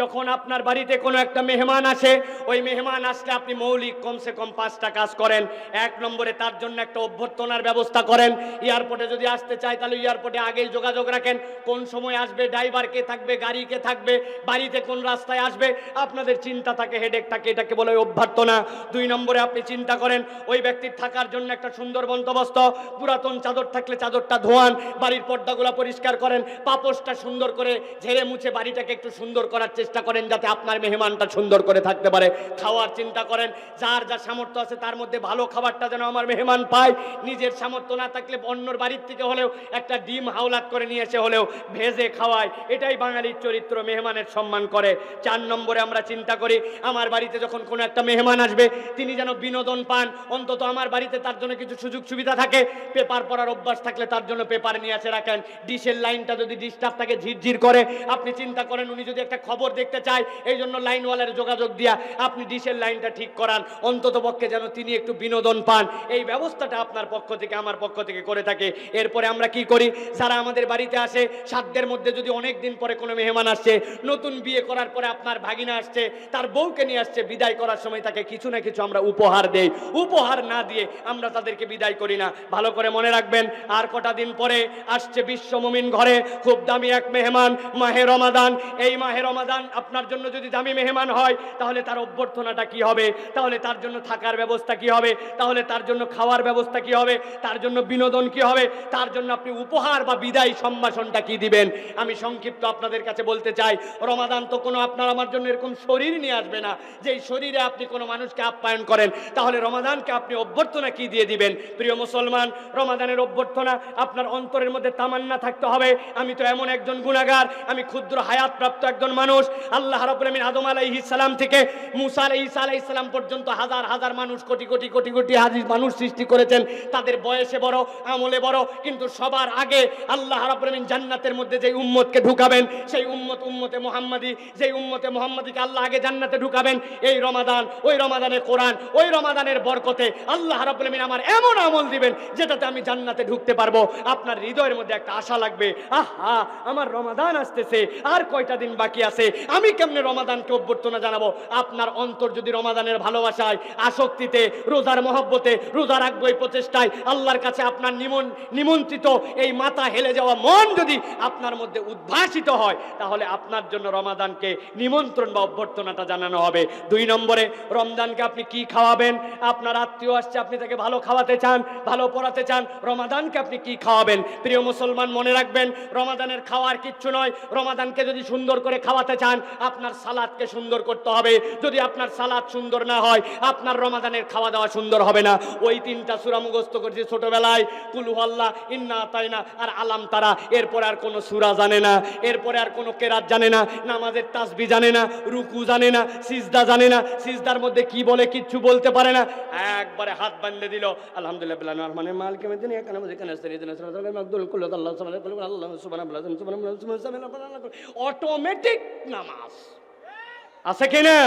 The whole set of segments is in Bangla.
যখন আপনার বাড়িতে কোনো একটা মেহমান আসে, ওই মেহমান আসলে আপনি মৌলিক কমসে কম পাঁচটা কাজ করেন। এক নম্বরে তার জন্য একটা অভ্যর্থনার ব্যবস্থা করেন। এয়ারপোর্টে যদি আসতে চায়, তাহলে এয়ারপোর্টে আগেই যোগাযোগ রাখেন। কোন সময় আসবে, ড্রাইভার কে থাকবে, গাড়ি কে থাকবে, বাড়িতে কোন রাস্তায় আসবে, আপনাদের চিন্তা থাকে হেডেক থাকে, এটাকে বলে অভ্যর্থনা। দুই নম্বরে আপনি চিন্তা করেন, ওই ব্যক্তির থাকার জন্য একটা সুন্দর বন্দোবস্ত, পুরাতন চাদর থাকলে চাদরটা ধোয়ান, বাড়ির পর্দাগুলো পরিষ্কার করেন, পাপোশটা সুন্দর করে ঝেড়ে মুছে বাড়িটাকে একটু সুন্দর করার করেন যাতে আপনার মেহমানটা সুন্দর করে থাকতে পারে। খাওয়ার চিন্তা করেন, যার যা সামর্থ্য আছে তার মধ্যে ভালো খাবারটা যেন আমার মেহমান পায়। নিজের সামর্থ্য না থাকলে অন্যর বাড়ির থেকে হলেও একটা ডিম হাওলাত করে নিয়ে এসে হলেও ভেজে খাওয়ায়। এটাই বাঙালির চরিত্র, মেহমানের সম্মান করে। চার নম্বরে আমরা চিন্তা করি, আমার বাড়িতে যখন কোনো একটা মেহমান আসবে, তিনি যেন বিনোদন পান। অন্তত আমার বাড়িতে তার জন্য কিছু সুযোগ সুবিধা থাকে। পেপার পড়ার অভ্যাস থাকলে তার জন্য পেপার নিয়ে আসে রাখেন। ডিশের লাইনটা যদি ডিস্টার্ব থাকে, ঝিরঝির করে। আপনি চিন্তা করেন, উনি যদি একটা খবর দেখতে চায় এই জন্য লাইনওয়ালার যোগাযোগ দিয়া আপনি ডিশের লাইনটা ঠিক করান, অন্তত পক্ষে যেন তিনি একটু বিনোদন পান। এই ব্যবস্থাটা আপনার পক্ষ থেকে, আমার পক্ষ থেকে করে থাকে। এরপরে আমরা কি করি? যারা আমাদের বাড়িতে আসে, সাধ্যের মধ্যে যদি অনেক দিন পরে কোনো মেহমান আসছে, নতুন বিয়ে করার পরে আপনার ভাগিনা আসছে, তার বউকে নিয়ে আসছে, বিদায় করার সময় তাকে কিছু না কিছু আমরা উপহার দেই। উপহার না দিয়ে আমরা তাদেরকে বিদায় করি না। ভালো করে মনে রাখবেন, আর কটা দিন পরে আসছে বিশ্ব মুমিন ঘরে, খুব দামি এক মেহমান, মাহে রমাদান। এই মাহে রমাদান আপনার জন্য যদি দামি মেহমান হয়, তাহলে তার অভ্যর্থনাটা কি হবে? তাহলে তার জন্য থাকার ব্যবস্থা কি হবে? তাহলে তার জন্য খাওয়ার ব্যবস্থা কি হবে? তার জন্য বিনোদন কি হবে? তার জন্য আপনি উপহার বা বিদায় সম্ভাষণটা কি দিবেন? আমি সংক্ষিপ্ত আপনাদের কাছে বলতে চাই, রমাদান তো কোনো আপনার আমার জন্য এরকম শরীর নিয়ে আসবে না, যেই শরীরে আপনি কোনো মানুষকে আপ্যায়ন করেন, তাহলে রমাদানকে আপনি অভ্যর্থনা কি দিয়ে দিবেন? প্রিয় মুসলমান, রমাদানের অভ্যর্থনা আপনার অন্তরের মধ্যে তামান্না থাকতে হবে। আমি তো এমন একজন গুণাগার, আমি ক্ষুদ্র হায়াত প্রাপ্ত একজন মানুষ আল্লাহ রাব্বুল আমিন আদম আলাইহিস সালাম থেকে মুসা আলাইহিস আলাইহিস সালাম পর্যন্ত হাজার হাজার মানুষ, কোটি কোটি কোটি কোটি হাজির মানুষ সৃষ্টি করেছেন। তাদের বয়সে বড়, আমলে বড়, কিন্তু সবার আগে আল্লাহ রাব্বুল আমিন জান্নাতের মধ্যে যে উম্মতকে ঢুকাবেন, সেই উম্মত উম্মতে মুহাম্মাদি, যেই উম্মতে মুহাম্মাদিকে আল্লাহ আগে জান্নাতে ঢুকাবেন, এই রমাদান, ওই রমাদানে কোরআন, ওই রমাদানের বরকতে আল্লাহ রাব্বুল আমিন আমার এমন আমল দিবেন যেটাতে আমি জান্নাতে ঢুকতে পারব। আপনার হৃদয়ের মধ্যে একটা আশা লাগবে, আহা, আমার রমাদান আসতেছে, আর কয়টা দিন বাকি আছে? আমি কেমনে রমাদানকে অভ্যর্থনা জানাব? আপনার অন্তর যদি রমাদানের ভালোবাসায়, আসক্তিতে, রোজার মহব্বতে, রোজার আগ্রহী, প্রচেষ্টায় আল্লাহর কাছে আপনার নিমন নিমন্ত্রিত এই মাথা হেলে যাওয়া মন যদি আপনার মধ্যে উদ্ভাসিত হয়, তাহলে আপনার জন্য রমাদানকে নিমন্ত্রণ বা অভ্যর্থনাটা জানানো হবে। দুই নম্বরে, রমজানকে আপনি কি খাওয়াবেন? আপনার আত্মীয় আসছে, আপনি তাকে ভালো খাওয়াতে চান, ভালো পড়াতে চান, রমাদানকে আপনি কি খাওয়াবেন? প্রিয় মুসলমান, মনে রাখবেন, রমাদানের খাওয়ার কিচ্ছু নয়। রমাদানকে যদি সুন্দর করে খাওয়াতে চান আপনার সালাদকে সুন্দর করতে হবে যদি আপনার সালাদ সুন্দর না হয় আপনার রমাদানের খাওয়া দাওয়া সুন্দর হবে না ওই তিনটা সুরা মুখস্থ করছি ছোটবেলায় কুলু আল্লাহ ইন্না তাইনা আর আলাম তারা এরপরে আর কোনো সুরা জানে না এরপরে আর কোনো কেরাত জানে না নামাজের তাসবি জানে না রুকু জানে না সিজদা জানে না সিজদার মধ্যে কি বলে কিচ্ছু বলতে পারে না একবারে হাত বান্ধে দিল আলহামদুলিল্লাহ মানে মালকে অটোমেটিক নামাজ। আছে কিনা?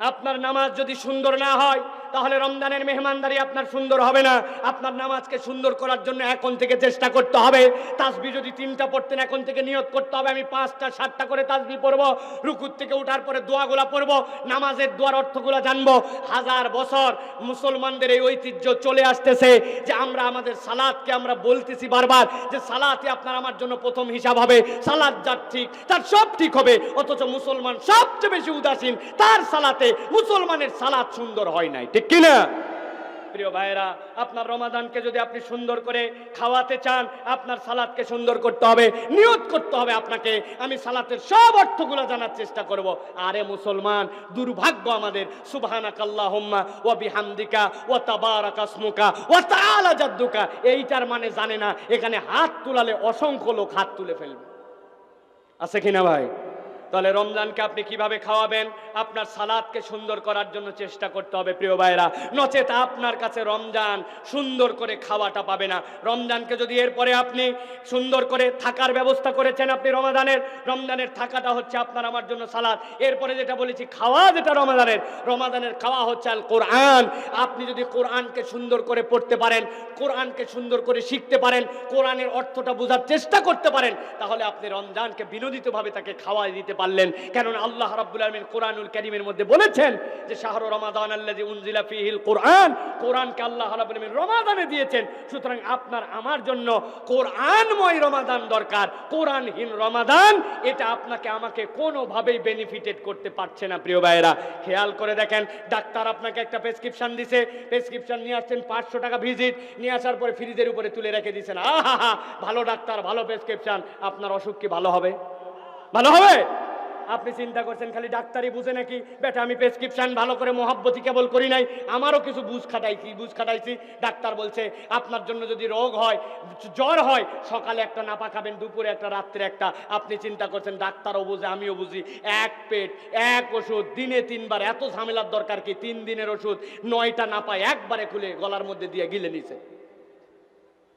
আপনার নামাজ যদি সুন্দর না হয় তাহলে রমজানের মেহমানদারি আপনার সুন্দর হবে না। আপনার নামাজকে সুন্দর করার জন্য এখন থেকে চেষ্টা করতে হবে। তাসবি যদি তিনটা পড়তেন, এখন থেকে নিয়ত করতে হবে। আমি পাঁচটা, সাতটা করে তাসবি পড়ব, রুকুর থেকে উঠার পরে দোয়াগুলা পড়ব, নামাজের দোয়ার অর্থগুলো জানব। হাজার বছর মুসলমানদের এই ঐতিহ্য চলে আসতেছে যে আমরা আমাদের সালাদকে আমরা বলতেছি বারবার যে সালাতে আপনার আমার জন্য প্রথম হিসাব হবে। সালাদ যার ঠিক, তার সব ঠিক হবে। অথচ মুসলমান সবচেয়ে বেশি উদাসীন, তার সালাতে মুসলমানের সালাদ সুন্দর হয় নাই, ঠিক কিনা? প্রিয় ভাইরা আপনার রমাদানকে যদি আপনি সুন্দর করে খাওয়াতে চান, আপনার সালাদকে সুন্দর করতে হবে, নিয়ত করতে হবে আপনাকে। আমি সালাতের সব অর্থগুলো জানার চেষ্টা করব। আরে মুসলমান, দুর্ভাগ্য আমাদের। সুবহানাক আল্লাহুম্মা ও বিহামদিকা ও তাবারাক আসমুকা ওয়া তাআলা জাদ্দুকা। এইটার মানে জানে না, এখানে হাত তুলালে অসংখ্য লোক হাত তুলে ফেলবে। আছে কিনা ভাই? তাহলে রমজানকে আপনি কীভাবে খাওয়াবেন? আপনার সালাদকে সুন্দর করার জন্য চেষ্টা করতে হবে, প্রিয় ভাইরা নচেত আপনার কাছে রমজান সুন্দর করে খাওয়াটা পাবে না। রমজানকে যদি এরপরে আপনি সুন্দর করে থাকার ব্যবস্থা করেছেন আপনি রমাদানের, রমজানের থাকাটা হচ্ছে আপনার আমার জন্য সালাদ। এরপরে যেটা বলেছি, খাওয়া যেটা রমাদানের রমাদানের খাওয়া হচ্ছে আল কোরআন। আপনি যদি কোরআনকে সুন্দর করে পড়তে পারেন, কোরআনকে সুন্দর করে শিখতে পারেন, কোরআনের অর্থটা বোঝার চেষ্টা করতে পারেন, তাহলে আপনি রমজানকে বিনোদিতভাবে তাকে খাওয়াই দিতে পারেন। পারলেন। কেননা আল্লাহ রাব্বুল আলামিন কোরআনুল কারীমের মধ্যে বলেছেন যে, শাহরু রমাদান আল্লাহ উনজিলা ফীহিল কোরআন। কোরআনকে আল্লাহ রাব্বুল আলামিন রমাদানে দিয়েছেন। সুতরাং আপনার, আমার জন্য কোরআনময় রমাদান দরকার। কোরআনহীন রমাদান, এটা আপনাকে, আমাকে কোনোভাবেই বেনিফিটেড করতে পারছে না, প্রিয় ভাইয়েরা। খেয়াল করে দেখেন, ডাক্তার আপনাকে একটা প্রেসক্রিপশন দিছে। প্রেসক্রিপশন নিয়ে আসছেন, পাঁচশো টাকা ভিজিট নিয়ে আসার পরে ফ্রিজের উপরে তুলে রেখে দিয়েছেন। আহা ভালো ডাক্তার, ভালো প্রেসক্রিপশন আপনার অসুখ কি ভালো হবে? ভালো হবে? আপনি চিন্তা করছেন, খালি ডাক্তারই বুঝে নাকি? বেটা, আমি প্রেসক্রিপশন ভালো করে মহাব্বতি কেবল করি নাই, আমারও কিছু বুঝ খাটাইছি বুঝ খাটাইছি। ডাক্তার বলছে, আপনার জন্য যদি রোগ হয়, জ্বর হয়, সকালে একটা নাপা খাবেন, দুপুরে একটা, রাত্রে একটা। আপনি চিন্তা করছেন, ডাক্তারও বুঝে, আমিও বুঝি। এক পেট, এক ওষুধ, দিনে তিনবার, এত ঝামেলার দরকার কি? তিন দিনের ওষুধ, নয়টা নাপা একবারে খুলে গলার মধ্যে দিয়ে গিলে নিছে।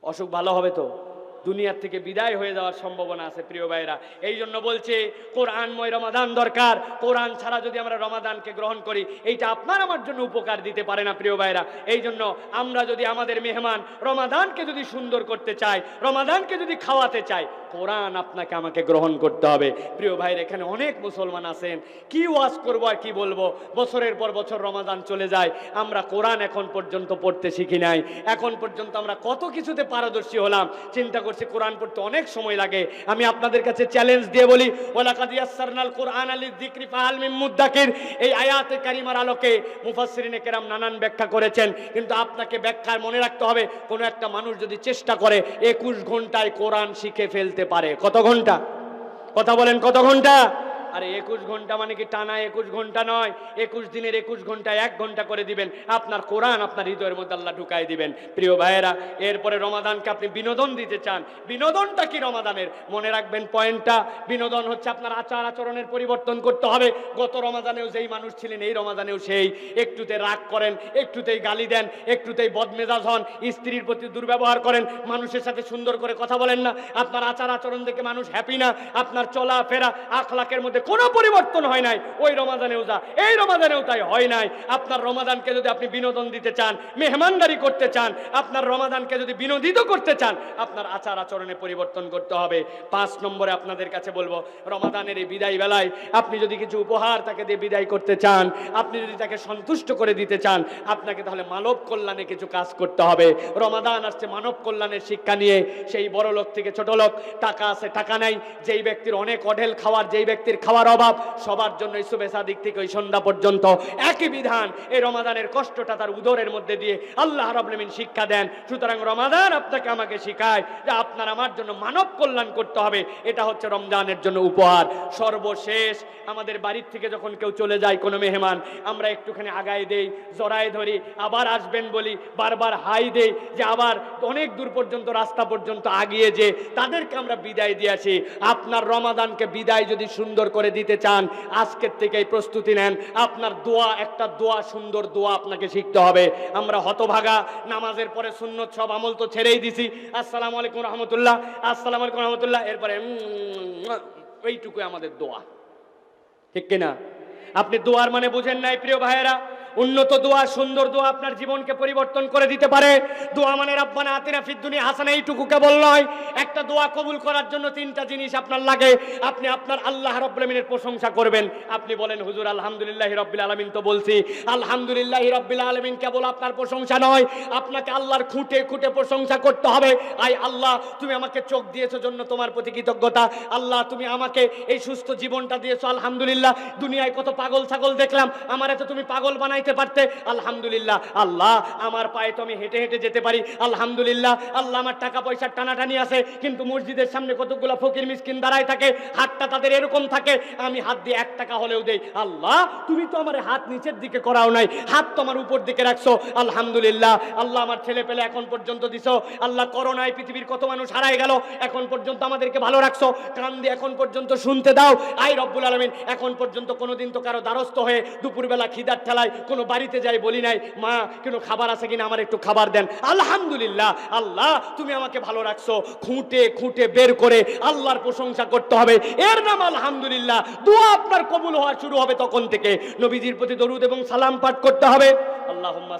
অসুখ ভালো হবে তো? দুনিয়ার থেকে বিদায় হয়ে যাওয়ার সম্ভাবনা আছে, প্রিয় ভাইরা এই জন্য বলছে, কোরআনময় রমাদান দরকার। কোরআন ছাড়া যদি আমরা রমাদানকে গ্রহণ করি, এইটা আপনার আমার জন্য উপকার দিতে পারে না, প্রিয় ভাইরা এই জন্য আমরা যদি আমাদের মেহমান রমাদানকে যদি সুন্দর করতে চাই, রমাদানকে যদি খাওয়াতে চাই, কোরআন আপনাকে আমাকে গ্রহণ করতে হবে। প্রিয় ভাইরা এখানে অনেক মুসলমান আছেন। কি ওয়াজ করব আর কি বলব? বছরের পর বছর রমাদান চলে যায়। আমরা কোরআন এখন পর্যন্ত পড়তে শিখি নাই। এখন পর্যন্ত আমরা কত কিছুতে পারদর্শী হলাম। চিন্তা করছি কোরআন পড়তে অনেক সময় লাগে। আমি আপনাদের কাছে চ্যালেঞ্জ দিয়ে বলি ওলাকাদিয়াসারনাল কোরআন আলী যিকরি ফাহাল মিন মুদ্দাকির এই আয়াতে কারিমার আলোকে মুফাসরিনে কেরাম নানান ব্যাখ্যা করেছেন। কিন্তু আপনাকে ব্যাখ্যায় মনে রাখতে হবে, কোনো একটা মানুষ যদি চেষ্টা করে, একুশ ঘন্টায় কোরআন শিখে ফেলতে পারে। কত ঘণ্টা? কথা বলেন কত ঘণ্টা? আরে একুশ ঘণ্টা মানে কি টানা একুশ ঘণ্টা নয়? একুশ দিনের একুশ ঘণ্টা এক ঘণ্টা করে দিবেন। আপনার কোরআন আপনার হৃদয়ের মধ্যে আল্লাহ ঢুকাই দিবেন। প্রিয় ভাইয়েরা, এরপরে রমাদানকে আপনি বিনোদন দিতে চান। বিনোদনটা কি রমাদানের? মনে রাখবেন পয়েন্টটা। বিনোদন হচ্ছে আপনার আচার আচরণের পরিবর্তন করতে হবে। গত রমাদানেও যেই মানুষ ছিলেন, এই রমাদানেও সেই। একটুতে রাগ করেন, একটুতেই গালি দেন, একটুতেই বদমেজাজ হন, স্ত্রীর প্রতি দুর্ব্যবহার করেন, মানুষের সাথে সুন্দর করে কথা বলেন না। আপনার আচার আচরণ দেখে মানুষ হ্যাপি না। আপনার চলা ফেরা আখলাকের মধ্যে কোনো পরিবর্তন হয় নাই। ওই রমাদানেও যা, এই রমাদানেও তাই হয় নাই। আপনার রমাদানকে যদি আপনি বিনোদন দিতে চান, মেহমানদারি করতে চান, আপনার রমাদানকে যদি বিনোদিত করতে চান, আপনার আচার আচরণে পরিবর্তন করতে হবে। পাঁচ নম্বরে আপনাদের কাছে বলব, রমাদানের এই বিদায় বেলায় আপনি যদি কিছু উপহার তাকে দিয়ে বিদায় করতে চান, আপনি যদি তাকে সন্তুষ্ট করে দিতে চান, আপনাকে তাহলে মানব কল্যাণে কিছু কাজ করতে হবে। রমাদান আসছে মানব কল্যাণের শিক্ষা নিয়ে, সেই বড় লোক থেকে ছোট লোক টাকা আছে, টাকা নাই। যেই ব্যক্তির অনেক অঢেল খাওয়ার, যেই ব্যক্তির খাওয়ার অভাব, সবার জন্য শুভেচ্ছা দিক থেকে ওই সন্ধ্যা পর্যন্ত। একই বিধান, এই রমাদানের কষ্টটা তার উদরের মধ্যে দিয়ে আল্লাহ রবলমিন শিক্ষা দেন। সুতরাং রমাদান আপনাকে আমাকে শিখায় যে আপনার আমার জন্য মানব কল্যাণ করতে হবে। এটা হচ্ছে রমজানের জন্য উপহার। সর্বশেষ আমাদের বাড়ির থেকে যখন কেউ চলে যায় কোনো মেহমান, আমরা একটুখানি আগায় দেই, জড়ায় ধরি, আবার আসবেন বলি, বারবার হাই দেই যে আবার অনেক দূর পর্যন্ত, রাস্তা পর্যন্ত আগিয়ে যে তাদেরকে আমরা বিদায় দিয়ে আসি। আপনার রমাদানকে বিদায় যদি সুন্দর করে দিতে চান, আজকের থেকেই প্রস্তুতি নেন। আপনার দোয়া, একটা দোয়া, সুন্দর দোয়া আপনাকে শিখতে হবে। আমরা হতভাগা, নামাজের পরে সুন্নত সব আমল তো ছেড়েই দিছি। আসসালাম আলাইকুম রহমতুল্লাহ, আসসালাম আলাইকুম রহমতুল্লাহ, এরপরে এইটুকু আমাদের দোয়া। ঠিক কিনা? আপনি দোয়ার মানে বুঝেন নাই, প্রিয় ভাইয়েরা? উন্নত দোয়া, সুন্দর দোয়া আপনার জীবনকে পরিবর্তন করে দিতে পারে। দোয়া মানে রাব্বানা আতিনা ফিদ দুনিয়া হাসানা, এইটুকু কেবল নয়। একটা দোয়া কবুল করার জন্য তিনটা জিনিস আপনার লাগে। আপনি আপনার আল্লাহ রাব্বুল প্রশংসা করবেন। আপনি বলেন, হুজুর, আলহামদুলিল্লাহ রাব্বিল আলামিন তো বলছি। আলহামদুলিল্লাহ রাব্বিল আলামিন কেবল আপনার প্রশংসা নয়। আপনাকে আল্লাহর খুঁটে খুঁটে প্রশংসা করতে হবে। আই আল্লাহ, তুমি আমাকে চোখ দিয়েছ জন্য তোমার প্রতি কৃতজ্ঞতা। আল্লাহ, তুমি আমাকে এই সুস্থ জীবনটা দিয়েছ, আলহামদুলিল্লাহ। দুনিয়ায় কত পাগল ছাগল দেখলাম। আমার এত তুমি পাগল বানাইতে পারতে, আলহামদুলিল্লাহ, আল্লাহ, আমার পায়ে তো আমি হেঁটে হেঁটে যেতে পারি, আলহামদুলিল্লাহ, আল্লাহ আমার টাকা পয়সার টানাটানি আছে, কিন্তু মসজিদের সামনে কতগুলো ফকির মিসকিন দাঁড়ায় থাকে, হাতটা তাদের এরকম থাকে, আমি হাত দিয়ে এক টাকা হলেও দেই, আল্লাহ, তুমি তো আমার হাত নিচের দিকে করাও নাই, হাত তো আমার উপর দিকে রাখছো, আলহামদুলিল্লাহ, আল্লাহ আমার ছেলে পেলে এখন পর্যন্ত দিছো, আল্লাহ করোনায় পৃথিবীর কত মানুষ হারাই গেল, এখন পর্যন্ত আমাদেরকে ভালো রাখছো, কান দিয়ে এখন পর্যন্ত শুনতে দাও আই রব্বুল আলমিন, এখন পর্যন্ত কোনোদিন তো কারও দ্বারস্থ হয়ে দুপুরবেলা খিদার ঠেলায় কোনো বাড়িতে যাই বলি নাই, মা, কোনো খাবার আছে কিনা? আমার একটু খাবার দেন। আলহামদুলিল্লাহ, আল্লাহ, তুমি আমাকে ভালো রাখছো। খুঁটে খুঁটে বের করে আল্লাহর প্রশংসা করতে হবে। এর নাম আলহামদুলিল্লাহ, দোয়া আপনার কবুল হওয়া শুরু হবে তখন থেকে। নবীজির প্রতি দরুদ এবং সালাম পাঠ করতে হবে।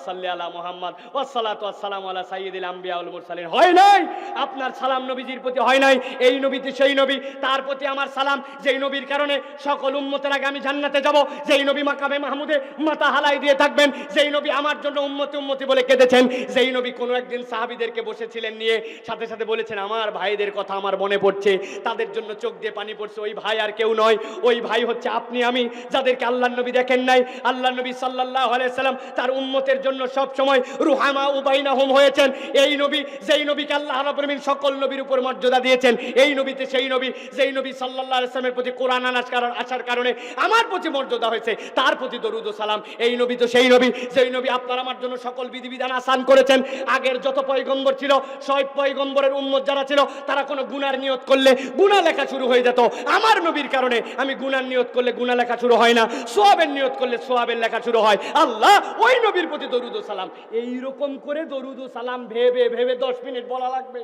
সাল্লি আলা আলা আম্বিয়া মুরসালিন। হয় নাই? আপনার সালাম নবীজির প্রতি হয় নাই? এই নবীতে সেই নবী, তার প্রতি আমার সালাম। যেই নবীর কারণে সকল উম্মতের আগে আমি জান্নাতে যাব, যেই নবী মাকামে মাহমুদে মাতা হালাই দিয়ে থাকবেন, যেই নবী আমার জন্য উম্মতি উম্মতি বলে কেঁদেছেন, যেই নবী কোনো একদিন সাহাবীদেরকে বসেছিলেন নিয়ে সাথে সাথে বলেছেন, আমার ভাইদের কথা আমার মনে পড়ছে, তাদের জন্য চোখ দিয়ে পানি পড়ছে, ওই ভাই আর কেউ নয়, ওই ভাই হচ্ছে আপনি, আমি, যাদেরকে আল্লাহ নবী দেখেন নাই। আল্লাহ নবী আলাইহি সাল্লাম তার উম্মতের জন্য সব সময় রুহামা উবাইনাহুম হয়েছেন। এই নবী, যেই নবীকে আল্লাহ রাব্বুল সকল নবীর উপর মর্যাদা দিয়েছেন, এই নবীতে সেই নবী, যেই নবী সাল্লাল্লাহু আলাইহি সাল্লামের প্রতি কোরআন আনার কারণ আসার কারণে আমার প্রতি মর্যাদা হয়েছে, তার প্রতি দরুদ সালাম, এই নবী তো সেই নবী, যেই নবী আপনার আমার জন্য সকল বিধিবিধান আসান করেছেন। আগের যত পয়গম্বর ছিল, সব পয়গম্বরের উম্মত যারা ছিল, তারা কোনো গুনার নিয়ত করলে গুনাহ লেখা শুরু হয়ে যেত। আমার নবীর কারণে আমি গুনার নিয়ত করলে গুনাহ লেখা শুরু হয় না। সোয়াবের নিয়ত করলে সোয়াবের লেখা শুরু হয়। আল্লাহ ওই নবীর প্রতি দরুদ সালাম। এইরকম করে দরুদ সালাম ভেবে ভেবে দশ মিনিট বলা লাগবে।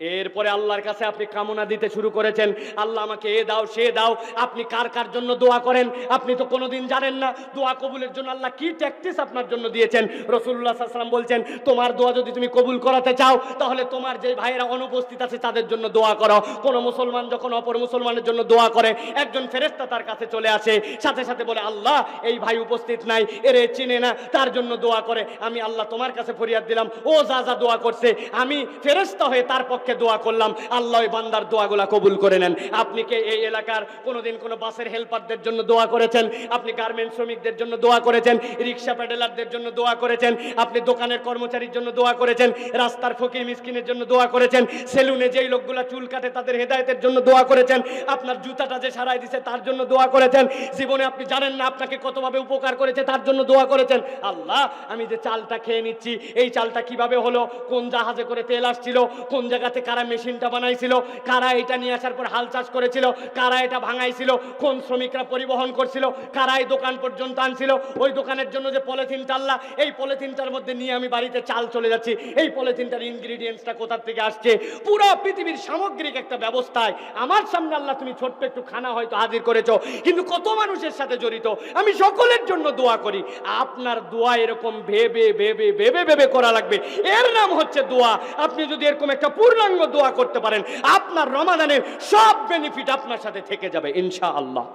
এরপরে আল্লাহর কাছে আপনি কামনা দিতে শুরু করেছেন। আল্লাহ আমাকে এ দাও, সে দাও, আপনি কার কার জন্য দোয়া করেন? আপনি তো কোনোদিন জানেন না, দোয়া কবুলের জন্য আল্লাহ কি ট্যাকটিস আপনার জন্য দিয়েছেন? রসুল্লাহ সাল্লাম বলছেন, তোমার দোয়া যদি তুমি কবুল করাতে চাও, তাহলে তোমার যে ভাইয়েরা অনুপস্থিত আছে, তাদের জন্য দোয়া করো। কোনো মুসলমান যখন অপর মুসলমানের জন্য দোয়া করে, একজন ফেরেস্তা তার কাছে চলে আসে, সাথে সাথে বলে, আল্লাহ, এই ভাই উপস্থিত নাই, এরে চিনে না, তার জন্য দোয়া করে। আমি আল্লাহ তোমার কাছে ফরিয়াদ দিলাম, ও যা যা দোয়া করছে, আমি ফেরেস্তা হয়ে তার পক্ষে দোয়া করলাম, আল্লাহ বান্দার দোয়াগুলা কবুল করে নেন। আপনি কে এই এলাকার কোনোদিন কোনো বাসের হেল্পারদের জন্য দোয়া করেছেন? আপনি গার্মেন্ট শ্রমিকদের জন্য দোয়া করেছেন? রিক্সা প্যাডেলারদের জন্য দোয়া করেছেন? আপনি দোকানের কর্মচারীর জন্য দোয়া করেছেন? রাস্তার ফকির মিসকিনের জন্য দোয়া করেছেন? সেলুনে যেই লোকগুলা চুল কাটে তাদের হেদায়েতের জন্য দোয়া করেছেন? আপনার জুতাটা যে সারাই দিছে তার জন্য দোয়া করেছেন? জীবনে আপনি জানেন না আপনাকে কতভাবে উপকার করেছে, তার জন্য দোয়া করেছেন? আল্লাহ, আমি যে চালটা খেয়ে নিচ্ছি, এই চালটা কীভাবে হলো? কোন জাহাজে করে তেল আসছিল? কোন জায়গাতে কারা মেশিনটা বানাইছিল, কারা এটা নিয়ে আসার পর হাল চাষ করেছিল, কারা এটা ভাঙাইছিল, কোন শ্রমিকরা পরিবহন করছিল, কারা এই দোকান পর্যন্ত আনছিল, ওই দোকানের জন্য যে পলিথিন টাল্লা, এই পলিথিনটার মধ্যে নিয়ে আমি বাড়িতে চাল চলে যাচ্ছি, এই পলিথিনটার ইনগ্রিডিয়েন্টসটা কোথা থেকে আসছে? পুরো পৃথিবীর সামগ্রিক একটা ব্যবস্থায়, আমার সামনে আল্লাহ তুমি ছোট্ট একটু খানা হয়তো হাজির করেছ, কিন্তু কত মানুষের সাথে জড়িত, আমি সকলের জন্য দোয়া করি, আপনার দোয়া এরকম ভেবে ভেবে ভেবে ভেবে করা লাগবে, এর নাম হচ্ছে দোয়া, আপনি যদি এরকম একটা পূর্ণাঙ্গ দোয়া করতে পারেন, আপনার রমাদানের সব বেনিফিট আপনার সাথে থেকে যাবে ইনশা আল্লাহ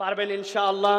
পারবেন ইনশা আল্লাহ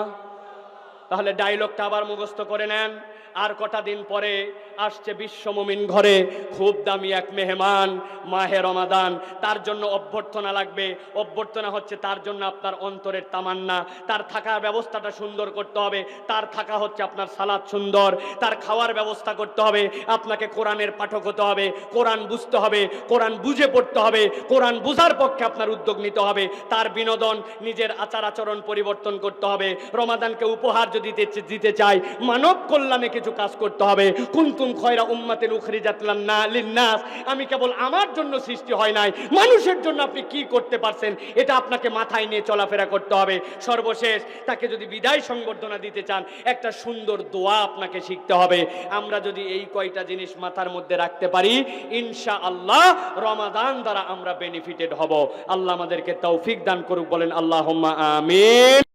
তাহলে ডায়লগটা আবার মুখস্থ করে নেন। আর কটা দিন পরে আসছে বিশ্বমমিন ঘরে, খুব দামি এক মেহমান মাহে রমাদান। তার জন্য অভ্যর্থনা লাগবে। অভ্যর্থনা হচ্ছে তার জন্য আপনার অন্তরের তামান্না। তার থাকার ব্যবস্থাটা সুন্দর করতে হবে। তার থাকা হচ্ছে আপনার সালাদ সুন্দর। তার খাওয়ার ব্যবস্থা করতে হবে। আপনাকে কোরআনের পাঠক হতে হবে। কোরআন বুঝতে হবে। কোরআন বুঝে পড়তে হবে। কোরআন বুঝার পক্ষে আপনার উদ্যোগ নিতে হবে। তার বিনোদন, নিজের আচার আচরণ পরিবর্তন করতে হবে। রমাদানকে উপহার যদি দিতে চাই মানব কল্যাণে কিছু কাজ করতে হবে। কুনতুম খয়রা উম্মাতের উখরিজাত লান্না, লিন্নাস। আমি কেবল আমার জন্য সৃষ্টি হয় নাই, মানুষের জন্য আপনি কি করতে পারছেন, এটা আপনাকে মাথায় নিয়ে চলাফেরা করতে হবে। সর্বশেষ, তাকে যদি বিদায় সংবর্ধনা দিতে চান, একটা সুন্দর দোয়া আপনাকে শিখতে হবে। আমরা যদি এই কয়টা জিনিস মাথার মধ্যে রাখতে পারি ইনশা আল্লাহ রমাদান দ্বারা আমরা বেনিফিটেড হব। আল্লাহ আমাদেরকে তৌফিক দান করুক, বলেন আল্লাহ আমিন।